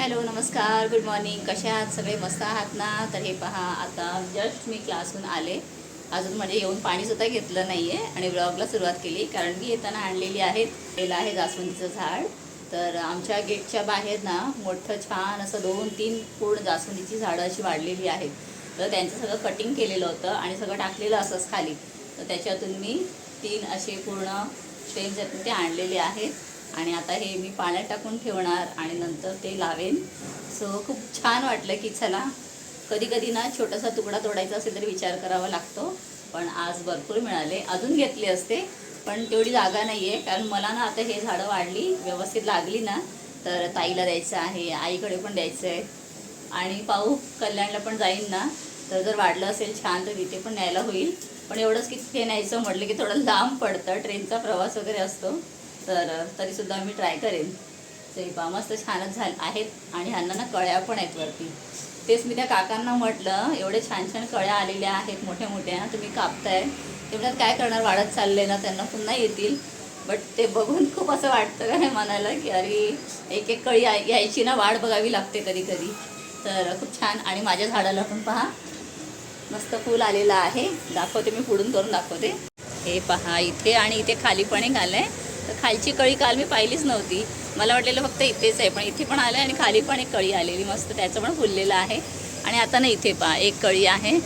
Hello नमस्कार good morning. कसे आहात सगळे? मस्त आहात ना? तर हे पहा आता जस्ट मी क्लासहून आले. अजून म्हणजे येऊन पाणीसुद्धा घेतलं नाही आहे आणि ब्लॉगला सुरुवात केली. कारण मी येताना आणलेली आहेत केलं आहे जास्वंदीचं झाड. तर आमच्या गेटच्या बाहेर ना मोठं छान असं दोन तीन पूर्ण जास्वंदीची झाडं अशी वाढलेली आहेत. तर त्यांचं सगळं कटिंग केलेलं होतं आणि सगळं टाकलेलं असंच खाली. तर त्याच्यातून मी तीन असे पूर्ण स्टेम्स आहेत ते आणलेले आहेत. आणि आता हे मी पाण्यात टाकून ठेवणार आणि नंतर ते लावेन. सो खूप छान वाटलं की चला कधी कधी ना छोटासा तुकडा तोडायचा असेल तरी विचार करावा लागतो. पण आज भरपूर मिळाले. अजून घेतले असते पण तेवढी जागा नाही आहे कारण मला ना आता हे झाडं वाढली व्यवस्थित लागली ना तर ताईला द्यायचं आहे आईकडे पण द्यायचं आहे. आणि पाहू कल्याणला पण जाईन ना तर जर वाढलं असेल छान तर तिथे पण न्यायला होईल. पण एवढंच की तिथे न्यायचं म्हटलं की थोडं लांब पडतं. ट्रेनचा प्रवास वगैरे असतो. तर तरीसुद्धा मी ट्राय करेन. ते मस्त छानच झाले आहेत आणि ह्यांना ना कळ्या पण आहेत वरती. तेच मी त्या काकांना म्हटलं एवढे छान छान कळ्या आलेल्या आहेत मोठ्या मोठ्या तुम्ही कापताय. ते म्हणतात काय करणार वाढत चालले ना त्यांना पुन्हा येतील. बट ते बघून खूप असं वाटतं का मनाला की अरे एक एक कळी यायची ना वाढ बघावी लागते कधी कधी तर खूप छान. आणि माझ्या झाडाला पण पहा मस्त फूल आलेलं आहे. दाखवते मी पुढून करून दाखवते. हे पहा इथे आणि इथे खाली पण आहे तर खालची कळी काल मी पाहिलीच नव्हती. मला वाटलेलं फक्त इथेच आहे पण इथे पण आलं आणि खाली पण एक कळी आलेली. मस्त त्याचं पण फुललेलं आहे. आणि आता ना इथे पहा एक कळी आहे.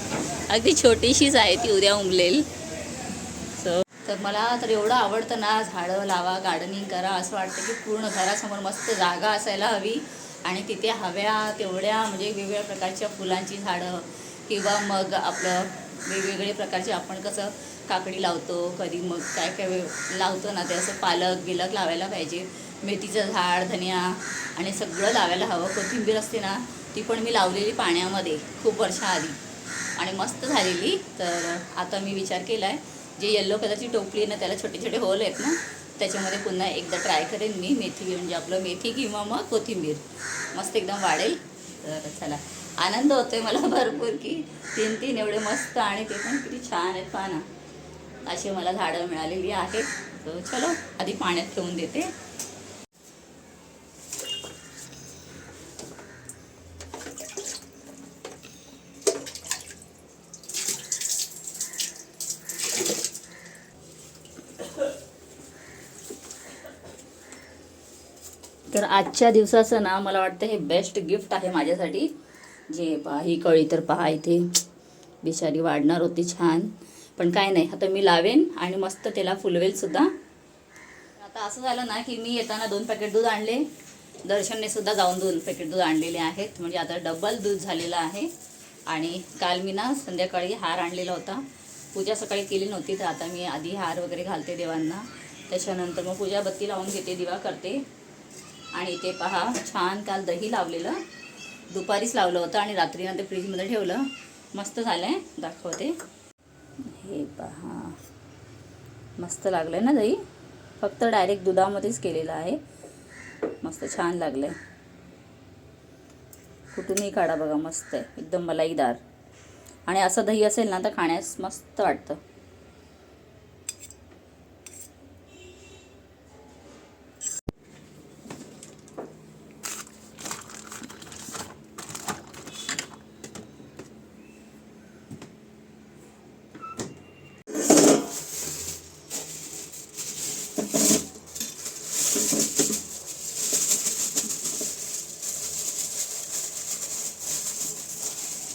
अगदी छोटीशीच आहे ती उद्या उमलेल. सो तर मला तर एवढं आवडतं ना झाडं लावा गार्डनिंग करा असं वाटतं की पूर्ण घरासमोर मस्त जागा असायला हवी. आणि तिथे हव्या तेवढ्या म्हणजे वेगवेगळ्या प्रकारच्या फुलांची झाडं किंवा मग आपलं वेगवेगळे प्रकारचे आपण कसं काकडी लावतो कधी मग काय काय लावतो ना ते असं पालक बिलक लावायला पाहिजे. मेथीचं झाड धनिया आणि सगळं लावायला हवं. कोथिंबीर असते ना ती पण मी लावलेली पाण्यामध्ये खूप वर्षाआधी. आणि मस्त झालेली. तर आता मी विचार केला आहे जे येल्लो कलरची टोपली आहे ना त्याला छोटे छोटे होल आहेत ना त्याच्यामध्ये पुन्हा एकदा ट्राय करेन मी मेथी म्हणजे आपलं मेथी किंवा मग कोथिंबीर. मस्त एकदम वाढेल. तर चला. आनंद होतोय मला भरपूर की तीन तीन एवढे मस्त आणि ते पण किती छान आहेत पहा ना. अशी मला झाडं मिळालेली आहेत. तर चलो आधी पाण्यात ठेवून देते. तर आजच्या दिवसाचं ना मला वाटतं हे बेस्ट गिफ्ट आहे माझ्यासाठी. जे पहा ही कळी तर पहा इथे बिचारी वाढणार होती छान. पण काय नाही आता मी लावेन आणि मस्त त्याला फुलवेलसुद्धा आता असं झालं ना की मी येताना दोन पॅकेट दूध आणले. दर्शनने सुद्धा जाऊन दोन पॅकेट दूध आणलेले आहेत. म्हणजे आता डबल दूध झालेलं आहे. आणि काल मी ना संध्याकाळी हार आणलेला होता. पूजा सकाळी केली नव्हती तर आता मी आधी हार वगैरे घालते देवांना. त्याच्यानंतर मग पूजा बत्ती लावून घेते दिवा करते. आणि ते पहा छान काल दही लावलेलं. दुपारीच लावलं होतं आणि रात्रीनंतर फ्रीजमध्ये ठेवलं. मस्त झालं आहे दाखवते. हे पहा. मस्त लागलं आहे ना दही? फक्त डायरेक्ट दुधामध्येच केलेलं आहे. मस्त छान लागलं आहे कुठूनही काढा बघा मस्त आहे. एकदम मलाईदार. आणि असं दही असेल ना तर खाण्यास मस्त वाटतं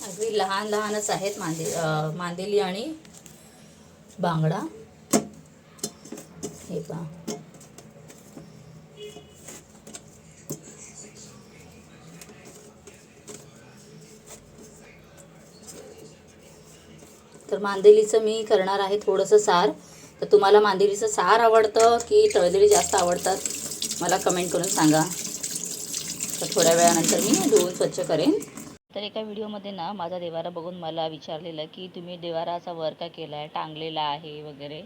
अगदी लहान लहानच आहेत मांदे मांदेली आणि बांगडा. हे पहा. तर मांदेलीचं मी करणार आहे थोडंसं सार. तर तुम्हाला मांदेलीचं सार आवडतं की तळलेली जास्त आवडतात मला कमेंट करून सांगा. तर थोड्या वेळानंतर मी धुवून स्वच्छ करेन. तर एका व्हिडिओमध्ये ना माझा देवारा बघून मला विचारलेलं की तुम्ही देवाराचा वर का केला आहे टांगलेला आहे वगैरे.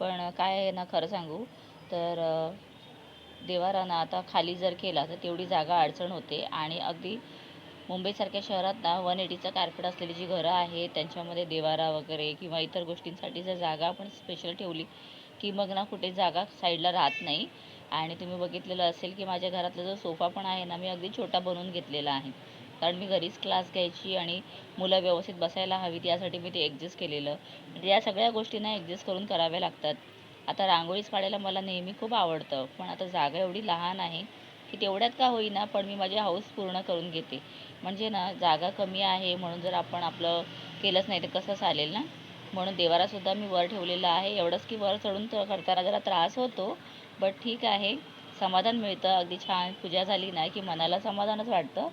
पण काय आहे ना खरं सांगू? तर देवारा ना आता खाली जर केला तर तेवढी जागा अडचण होते आणि अगदी मुंबईसारख्या शहरात ना वन एटीचं कार्पेट असलेली जी घरं आहेत त्यांच्यामध्ये देवारा वगैरे किंवा इतर गोष्टींसाठी जर जागा आपण स्पेशल ठेवली की मग ना कुठे जागा साईडला राहत नाही. आणि तुम्ही बघितलेलं असेल की माझ्या घरातला जो सोफा पण आहे ना मी अगदी छोटा बनवून घेतलेला आहे. कारण मी घरीच क्लास घ्यायची आणि मुलं व्यवस्थित बसायला हवीत यासाठी मी ते ॲडजस्ट केलेलं. म्हणजे या सगळ्या गोष्टींना ॲडजस्ट करून कराव्या लागतात. आता रांगोळीच काढायला मला नेहमी खूप आवडतं पण आता जागा एवढी लहान आहे की तेवढ्यात का होईना पण मी माझी हौस पूर्ण करून घेते. म्हणजे ना जागा कमी आहे म्हणून जर आपण आपलं केलंच नाही तर कसं चालेल ना? म्हणून देवारासुद्धा मी वर ठेवलेलं आहे. एवढंच की वर चढून तर करताना जरा त्रास होतो बट ठीक आहे. समाधान मिळतं. अगदी छान पूजा झाली ना की मनाला समाधानच वाटतं.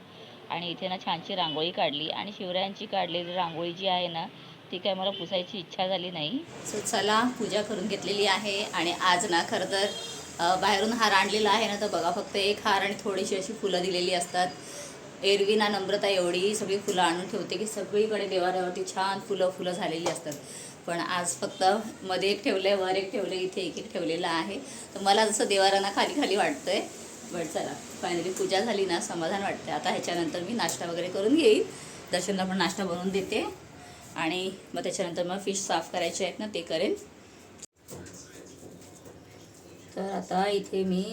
आणि इथे ना छानशी रांगोळी काढली आणि शिवरायांची काढलेली रांगोळी जी आहे ना ती काय मला पुसायची इच्छा झाली नाही. सो चला पूजा करून घेतलेली आहे आणि आज ना खरं तर बाहेरून हार आणलेला आहे ना तर बघा फक्त एक हार आणि थोडीशी अशी फुलं दिलेली असतात. एरवी ना नम्रता एवढी सगळी फुलं आणून ठेवते की सगळीकडे देवाऱ्यावरती छान फुलं फुलं झालेली असतात. पण आज फक्त मध्ये एक ठेवलं आहे वर एक ठेवलं आहे इथे एक एक ठेवलेलं आहे. तर मला जसं देवारांना खाली खाली वाटतं आहे बट चला. फायनली पूजा झाली ना समाधान वाटते आता ह्याच्यानंतर मी नाश्ता वगैरे करून घेईन. दर्शनला पण नाश्ता बनवून देते. आणि मग त्याच्यानंतर मग फिश साफ करायचे आहेत ना ते करेन. तर आता इथे मी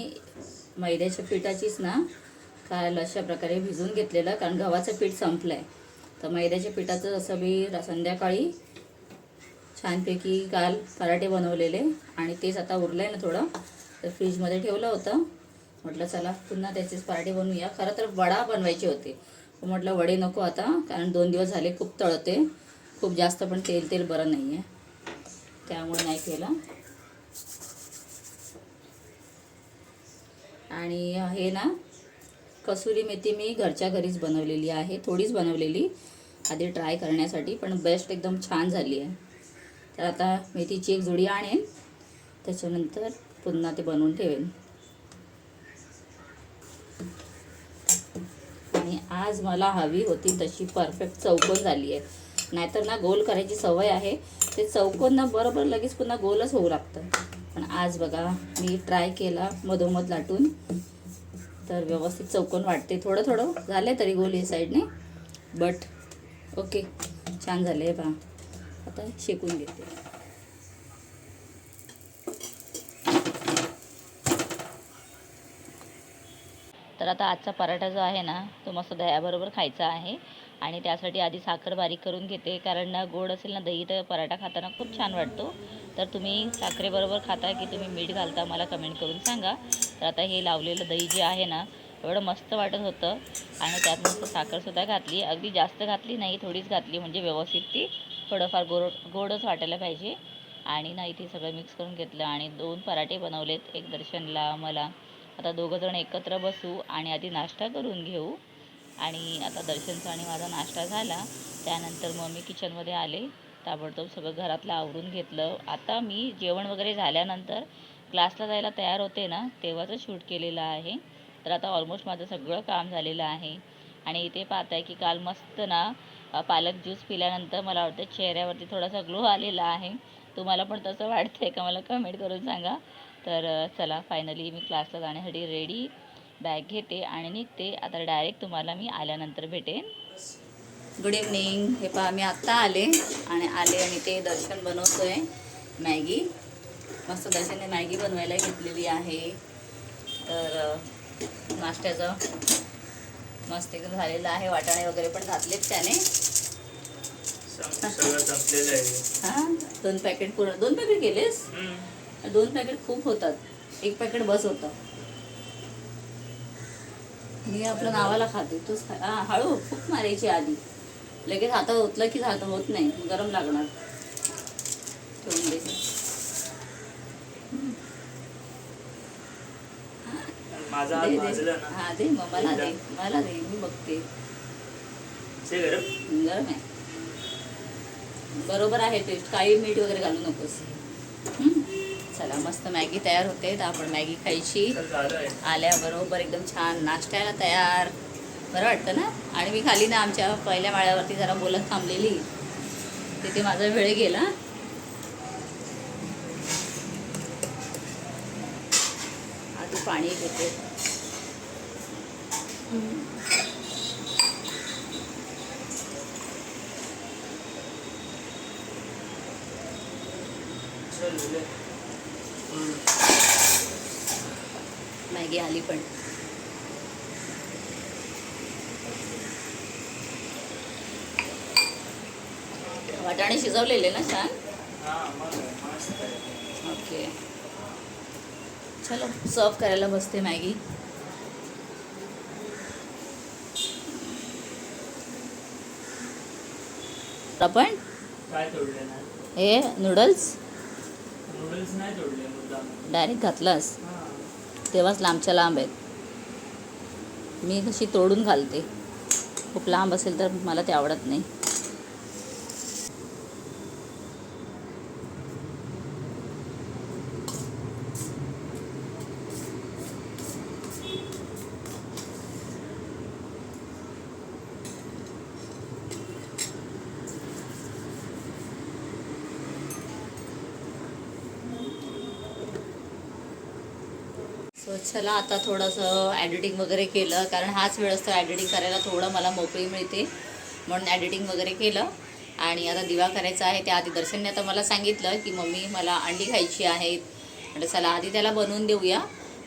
मैद्याच्या पिठाचीच ना काल अशा प्रकारे भिजून घेतलेलं कारण गव्हाचं पीठ संपलं आहे तर मैद्याच्या पिठाचं असं मी संध्याकाळी छानपैकी काल पराठे बनवलेले. आणि तेच आता उरलं आहे ना थोडं. तर फ्रीजमध्ये ठेवलं होतं. म्हटलं चला पुन्हा त्याचीच पार्टी बनवूया. खरं तर वडा बनवायची होती. म्हटलं वडे नको आता कारण दोन दिवस झाले खूप तळते. खूप जास्त पण तेल तेल बरं नाही आहे त्यामुळे नाही केलं. आणि हे ना कसुरी मेथी मी घरच्या घरीच बनवलेली आहे. थोडीच बनवलेली. आधी ट्राय करण्यासाठी पण बेस्ट एकदम छान झाली आहे. तर आता मेथीची एक जुडी आणेन. त्याच्यानंतर पुन्हा ते बनवून ठेवेन. आणि आज मला हवी होती तशी परफेक्ट चौकोन झाली आहे. नाहीतर ना गोल करायची सवय आहे. ते चौकोन ना बरोबर लगेच पुन्हा गोलच होऊ लागतं. पण आज बघा मी ट्राय केला मधोमध लाटून. तर व्यवस्थित चौकोन वाटते. थोडं थोडं झालं आहे तरी गोल या साईडने बट ओके छान झाले आहे पहा आता शेकून घेते. तर आता आजचा पराठा जो आहे ना तो मस्त दह्याबरोबर खायचा आहे. आणि त्यासाठी आधी साखर बारीक करून घेते कारण ना गोड असेल ना दही तर पराठा खाताना खूप छान वाटतो. तर तुम्ही साखरेबरोबर खाता की तुम्ही मीठ घालता मला कमेंट करून सांगा. तर आता हे लावलेलं दही जे आहे ना एवढं मस्त वाटत होतं. आणि त्यात मस्त साखरसुद्धा घातली. अगदी जास्त घातली नाही थोडीच घातली म्हणजे व्यवस्थित ती थोडंफार गोड गोडच वाटायला पाहिजे. आणि ना इथे सगळं मिक्स करून घेतलं आणि दोन पराठे बनवलेत एक दर्शनला मला. आता दोघंजण एकत्र बसू आणि आधी नाश्ता करून घेऊ. आणि आता दर्शनचा आणि माझा नाश्ता झाला. त्यानंतर मग मी किचनमध्ये आले. ताबडतोब सगळं घरातलं आवरून घेतलं. आता मी जेवण वगैरे झाल्यानंतर क्लासला जायला तयार होते ना तेव्हाचं शूट केलेलं आहे. तर आता ऑलमोस्ट माझं सगळं काम झालेलं आहे. आणि इथे पाहताय की काल मस्त ना पालक ज्यूस पिल्यानंतर मला वाटतं चेहऱ्यावरती थोडासा ग्लो आलेला आहे. तुम्हाला पण तसं वाटतंय का? मला कमेंट करून सांगा. तर चला फायनली मी क्लासला जाण्यासाठी रेडी बॅग घेते आणि निघते. आता डायरेक्ट तुम्हाला मी आल्यानंतर भेटेन. गुड इव्हनिंग हे पहा मी आत्ता आले आणि आले आणि ते दर्शन बनवतोय मॅगी. मस्त दर्शनने मॅगी बनवायला घेतलेली आहे. तर नाश्त्याचं मस्त एकदम झालेलं आहे. वाटाणे वगैरे पण घातलेत त्याने. आहे. हां? दोन पॅकेट पूर्ण दोन पॅकेट केलेस. दोन पॅकेट खूप होतात. एक पॅकेट बस होतं. मी आपलं नावाला खाते. तूच खा हां हळू खूप मारायची आधी. लगेच हातात ओतलं की झालं होत नाही. गरम लागणार. ठेवून दे. माझा हात दे भाजला दे ना. हा दे मला दे. मला दे मी बघते. गरम. आहे. बरोबर आहे टेस्ट काही मीठ वगैरे घालू नकोस? चला मस्त मॅगी तयार होते. तर आपण मॅगी खायची. आल्याबरोबर एकदम छान नाश्त्याला तयार. बरं वाटतं ना? आणि मी खाली ना आमच्या पहिल्या माळ्यावरती जरा बोलत थांबलेली. तिथे माझा वेळ गेला. आधी पाणी घेते. चल, मॅगी आली पण. वाटाणे शिजवलेले ना छान? हा. ओके. चलो सर्व करायला बसते मॅगी. आपण? हे नूडल्स नूडल्स नाही तोडले मुद्दाम डायरेक्ट घातलास. तेव्हाच लांबच्या लांब आहेत. मी कशी तोडून घालते. खूप लांब असेल तर मला ते आवडत नाही. चला आता थोडंसं ॲडिटिंग वगैरे केलं. कारण हाच वेळ असतो ॲडिटिंग करायला थोडं मला मोकळी मिळते. म्हणून ॲडिटिंग वगैरे केलं. आणि आता दिवा करायचा आहे त्या आधी दर्शनने आता मला सांगितलं की मम्मी मला अंडी खायची आहेत. म्हणजे चला आधी त्याला बनवून देऊया.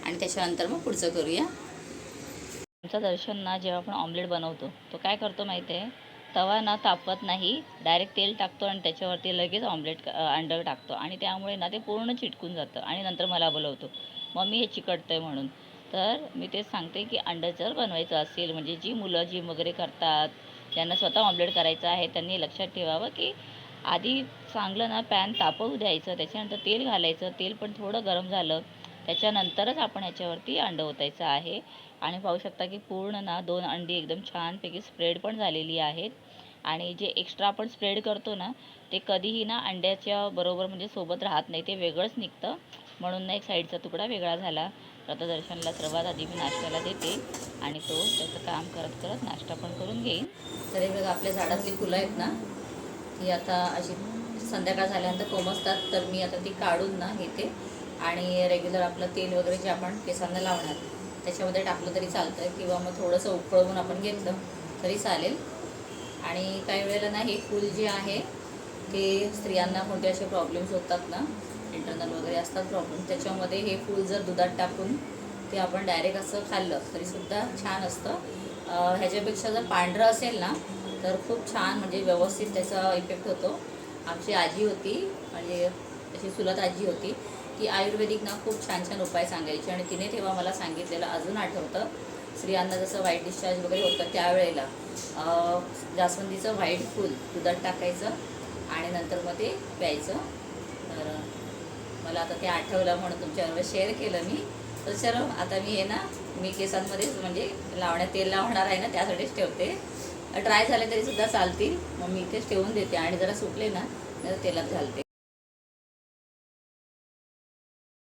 आणि त्याच्यानंतर मग पुढचं करूया. आमचा दर्शन ना जेव्हा आपण ऑमलेट बनवतो तो काय करतो माहिती आहे तवा ना तापवत नाही डायरेक्ट तेल टाकतो आणि त्याच्यावरती लगेच ऑमलेट अंडं टाकतो. आणि त्यामुळे ना ते पूर्ण चिटकून जातं. आणि नंतर मला बोलवतो. मम्मी हे चिकटतं आहे म्हणून. तर मी तेच सांगते की अंडं जर बनवायचं असेल म्हणजे जी मुलं जिम वगैरे करतात ज्यांना स्वतः ऑमलेट करायचं आहे त्यांनी लक्षात ठेवावं की आधी चांगलं ना पॅन तापवू द्यायचं त्याच्यानंतर तेल घालायचं तेल पण थोडं गरम झालं त्याच्यानंतरच आपण याच्यावरती अंडं ओतायचं आहे. आणि पाहू शकता की पूर्ण ना दोन अंडी एकदम छानपैकी स्प्रेड पण झालेली आहेत. आणि जे एक्स्ट्रा आपण स्प्रेड करतो ना ते कधीही ना अंड्याच्या बरोबर म्हणजे सोबत राहत नाही ते वेगळंच निघतं. म्हणून ना एक साईडचा तुकडा वेगळा झाला. रथदर्शनला सर्वात आधी मी नाश्त्याला देते आणि तो त्याचं काम करत करत नाश्ता पण करून घेईन. तर हे बघा आपल्या झाडातली फुलं आहेत ना ती आता अशी संध्याकाळ झाल्यानंतर कोमसतात तर मी आता ती काढून ना घेते. आणि रेग्युलर आपलं तेल वगैरे जे आपण केसांना लावणार त्याच्यामध्ये टाकलं तरी चालतं. किंवा मग थोडंसं उकळवून आपण घेतलं तरी चालेल. आणि काही वेळेला ना हे फूल जे आहे ते स्त्रियांना कोणते असे प्रॉब्लेम्स होतात ना. इंटरनल वगैरे असतात प्रॉब्लेम त्याच्यामध्ये हे फूल जर दुधात टाकून ते आपण डायरेक्ट असं खाल्लं तरीसुद्धा छान असतं. ह्याच्यापेक्षा जर पांढरं असेल ना तर खूप छान म्हणजे व्यवस्थित त्याचा इफेक्ट होतो. आमची आजी होती म्हणजे अशी सुलत आजी होती ती आयुर्वेदिक ना खूप छान छान उपाय सांगायची आणि तिने तेव्हा मला सांगितलेलं अजून आठवतं स्त्रियांना जसं वाईट डिस्चार्ज वगैरे होतं त्यावेळेला. जास्वंदीचं व्हाईट फूल दुधात टाकायचं आणि नंतर मग ते प्यायचं. तर मला आता ते आठवलं म्हणून तुमच्याबरोबर शेअर केलं मी. तर चलो आता मी हे ना मी केसांमध्येच म्हणजे लावण्यात तेल लावणार आहे ना त्यासाठीच ठेवते. ड्राय झाले तरी सुद्धा चालतील. मग मी इथेच ठेवून देते आणि जरा सुटले ना तर तेलात घालते.